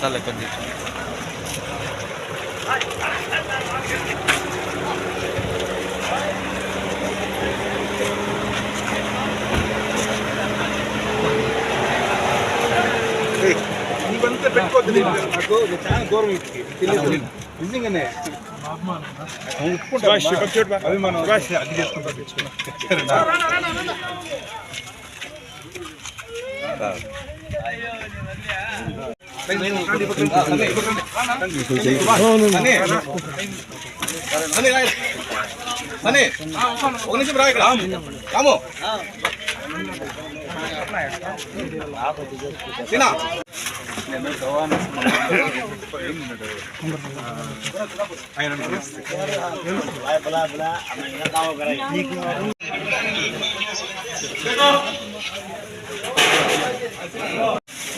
చాలే కొద్ది ఇవంతా పెట్టుకోవద్దు నేను. నాకు ఇది చాలా దూరం ఇది. తెలియదు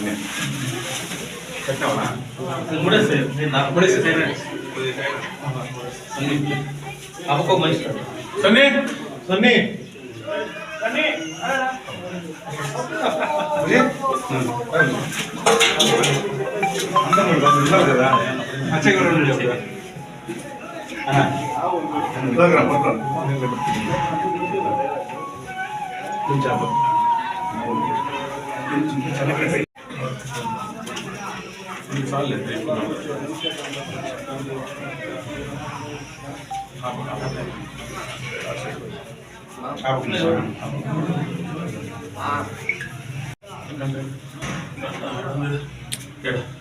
చేసుకుంటాం తెచ్చుకున్నాం ఒక నిమిషం రా ఇక్కడ రాము తినా ఆయన సన్నీ సన్నీ కదా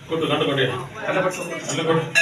ಕೊಟ್ಟು ಗಂಟು ಕೊಡಿ ಅಲ್ಲ ಕೊಟ್ಟು ಅಲ್ಲ ಕೊಟ್ಟು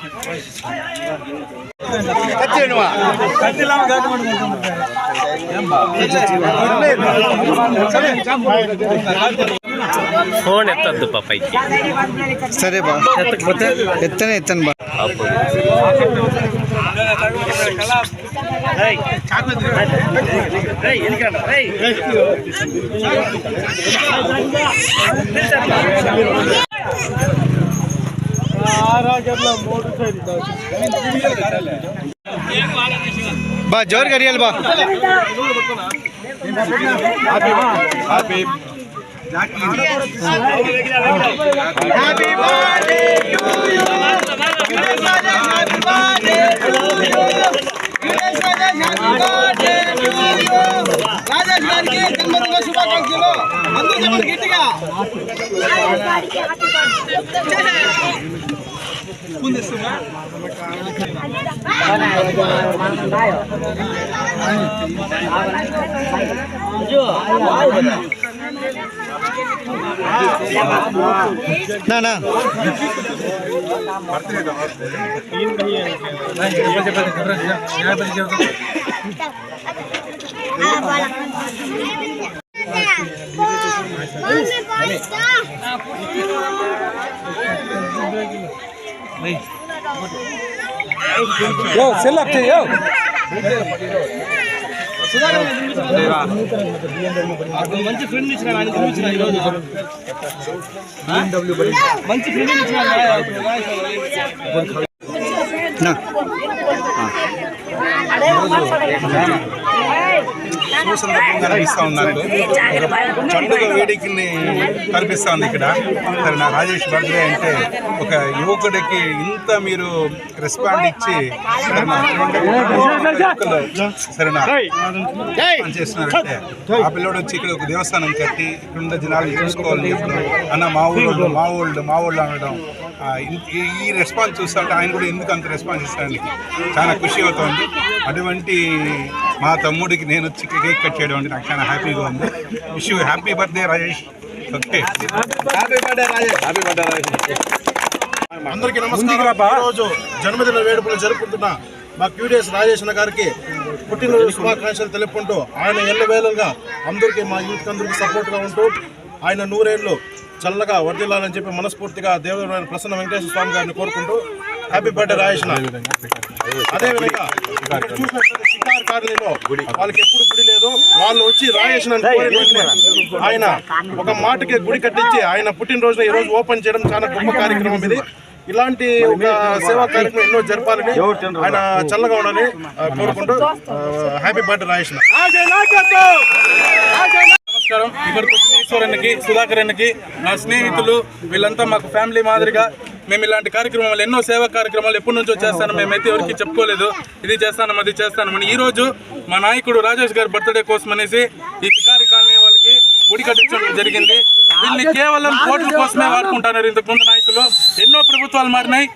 కొట్టు గంట కొట్టే గంట కొట్టు ఫోన్ ఎత్తద్దు పైకి సరే బా ఎత్తనే ఎత్తను బా బా జోరు కరియాలి బా. Rajesh Nah, nah. నా నా మంచి ఫ్రెండ్ ఇచ్చిన ఆయన చూపించిన ఈరోజు మంచి ఫ్రెండ్ ఇచ్చిన శుభ సందర్భంగా అనిపిస్తా ఉన్నారు పండుగ వేడికల్ని కనిపిస్తా ఉంది ఇక్కడ. సరే నా రాజేష్ బర్త్డే అంటే ఒక యువకుడికి ఇంత మీరు రెస్పాండ్ ఇచ్చి సరేనా? సరేనా పని చేస్తున్నారంటే ఆ పిల్లోడు వచ్చి ఇక్కడ ఒక దేవస్థానం కట్టి ఇక్కడ ఉన్న జనాలు చూసుకోవాలని చెప్పడం అన్న మా ఊళ్ళు మా ఊళ్ళు మా ఊళ్ళు అనడం ఈ- రెస్పాన్స్ చూస్తుంటే ఆయన కూడా ఎందుకు అంత రెస్పాన్స్ ఇస్తాడని చాలా ఖుషి అవుతోంది. అటువంటి మా తమ్ముడికి నేను వచ్చి కేక్ కట్ చేయడం అంటే నాకు చాలా హ్యాపీగా ఉంది. Wish you happy birthday Rajesh. Okay. Happy birthday Rajesh. Happy birthday Rajesh. అందరికీ నమస్కారం. ఈరోజు జన్మదిన వేడుకలు జరుపుకుంటున్న మా క్యూడిఎస్ రాజేశ్వర గారికి పుట్టినరోజు శుభాకాంక్షలు తెలుపుకుంటూ ఆయన ఎల్లవేళలుగా అందరికీ మా యూత్ అందరికీ సపోర్ట్గా ఉంటూ ఆయన నూరేళ్ళు చల్లగా వర్దిల్లాలని చెప్పి మనస్ఫూర్తిగా దేవుడు ప్రసన్న వెంకటేశ్వర స్వామి గారిని కోరుకుంటూ హ్యాపీ బర్త్డే రాజేశ్వర అదేవిధంగా. చూసినట్లయితే కాలనీలో వాళ్ళకి ఎప్పుడు గుడి లేదు. వాళ్ళు వచ్చి రాజేశ్వర ఆయన ఒక మాటకి గుడి కట్టించి ఆయన పుట్టినరోజున ఈ రోజు ఓపెన్ చేయడం చాలా గొప్ప కార్యక్రమం ఇది. ఇలాంటి ఒక సేవా కార్యక్రమం ఎన్నో జరపాలని ఆయన చల్లగా ఉండాలని కోరుకుంటూ హ్యాపీ బర్త్డే రాజేశ్వర. నమస్కారం. ఇక్కడికి వచ్చిన ఈశ్వరన్నకి సుధాకర్ అన్నకి నా స్నేహితులు వీళ్ళంతా మాకు ఫ్యామిలీ మాదిరిగా మేము ఇలాంటి కార్యక్రమాలు ఎన్నో సేవా కార్యక్రమాలు ఎప్పటి నుంచో చేస్తాను మేమైతే ఎవరికి చెప్పుకోలేదు. ఇది చేస్తాను అది చేస్తానమని ఈ రోజు మా నాయకుడు రాజేష్ గారి బర్త్డే కోసం అనేసి ఈ శికారి కాలనీ వాళ్ళకి గుడి కట్టించడం జరిగింది. వీళ్ళని కేవలం ఓట్ల కోసమే వాడుకుంటున్నారు ఇంతకుముందు నాయకులు. ఎన్నో ప్రభుత్వాలు మారినాయి.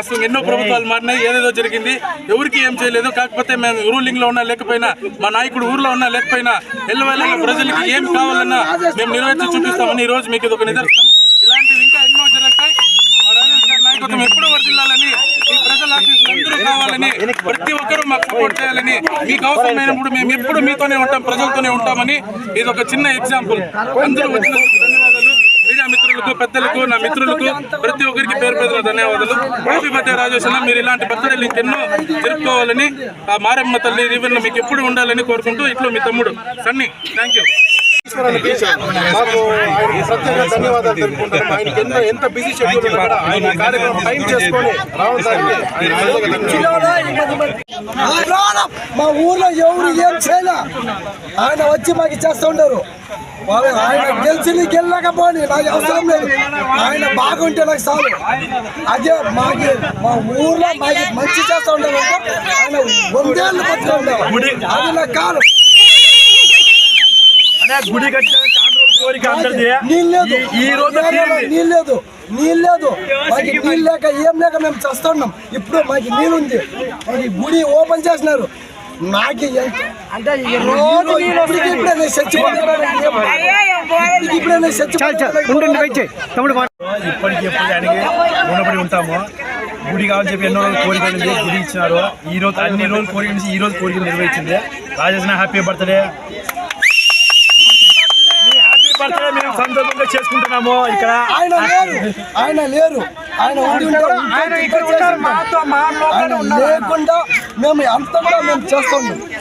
అసలు ఎన్నో ప్రభుత్వాలు మారినాయి. ఏదేదో జరిగింది. ఎవరికి ఏం చేయలేదు. కాకపోతే మేము రూలింగ్లో ఉన్నా లేకపోయినా మా నాయకుడు ఊర్లో ఉన్నా లేకపోయినా ఎల్లవేళ ప్రజలకి ఏం కావాలన్నా మేము నెరవేర్చి చూపిస్తామని ఈ రోజు మీకు ఇది ఒక నిదర్శనం ఇలాంటివి ఇంకా ఎన్నో జరుగుతాయి మా రాజేష్ గారి నాయకత్వం ఎప్పుడూ వర్దిల్లాలని ఈ ప్రజల అందరూ కావాలని ప్రతి ఒక్కరూ మాకు సపోర్ట్ చేయాలని మీకు అవసరమైనప్పుడు మేము ఎప్పుడు మీతోనే ఉంటాం ప్రజలతోనే ఉంటామని ఇది ఒక చిన్న ఎగ్జాంపుల్ అందరూ వచ్చిన ధన్యవాదాలు. మీడియా మిత్రులకు పెద్దలకు నా మిత్రులకు ప్రతి ఒక్కరికి పేరు పేరు ధన్యవాదాలు. హ్యాపీ బర్త్డే మీరు ఇలాంటి బర్త్డేలు ఇంకెన్నో జరుపుకోవాలని ఆ మారమ్మ తల్లి దీవెన మీకు ఎప్పుడు ఉండాలని కోరుకుంటూ ఇట్లో మీ తమ్ముడు సన్నీ. థ్యాంక్ యూ మాకు ఆయనకి ప్రత్యేక ధన్యవాదాలు ఆయనకి ఎంత ఎంత బిజీ షెడ్యూల్ ఉన్నా కూడా ఆయన ఈ కార్యక్రమం టైం చేసుకొని రావడానికి ఆయన ధన్యవాదాలు. మా ఊర్లో ఎవరు ఏం చేయలే. ఆయన వచ్చి మాకు చేస్తూ ఉండరు. వాళ్ళు ఆయన గెలిచి గెలలేకపోని నాకు అవసరం లేదు. ఆయన బాగుంటే నాకు చాలు. అదే మాకి మా ఊర్లో మాకు మంచి చేస్తూ ఉంటారు ఆయన వందేళ్ళు ఉండేవారు అది నాకు కాదు గుడి కోరిక అందరిది. నీళ్ళు లేదు ఈ రోజు. నీళ్ళు లేదు నీళ్ళు లేదు మాకు నీళ్ళు లేక ఏం లేక మేము చేస్తున్నాం. ఇప్పుడు మాకు నీళ్ళు ఉంది మాకు గుడి ఓపెన్ చేసినారు నాకు అంటే ఈ రోజు ఇప్పటికి ఇప్పుడే నేను చచ్చిపోతున్నాను. ఇప్పటికి రుణపడి ఉంటాము. గుడి కావాలని చెప్పి ఎన్నో రోజులు కోరిక గుడి ఇచ్చినారు. ఈ రోజు అన్ని రోజులు కోరిక నుంచి ఈ రోజు కోరిక నెరవేర్చింది. రాజేసిన హ్యాపీ బర్త్డే బర్త్డే మేము సందర్భంగా చేసుకుంటున్నాము ఇక్కడ. ఆయన లేరు. ఆయన లేరు. ఆయన ఆయన ఇక్కడ చేసి ఉంటారు. ఆయన లేకుండా మేము అంత కూడా మేము చేస్తున్నాం మా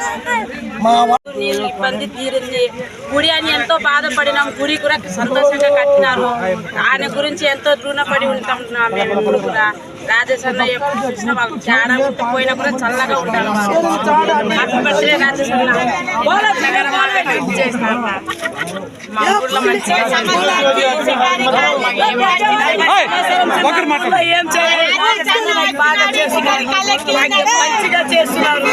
ఇబ్బంది తీరింది. గుడి అని ఎంతో బాధపడినాం. గుడి కూడా సంతోషంగా కట్టినారు. ఆయన గురించి ఎంతో రుణపడి ఉంటాం. మేము కూడా రాజేశన్న ఎప్పుడు చూసినా మాకు చాలా ఉంటే పోయినా కూడా చల్లగా ఉంటారు. హ్యాపీ బర్త్డే రాజేశన్న నగరం వాళ్ళకి ఇది చేసినారు మా ఊర్లో మంచిగా ఏం చేయాలి? బాగా చేస్తున్నారు. మంచిగా చేస్తున్నారు.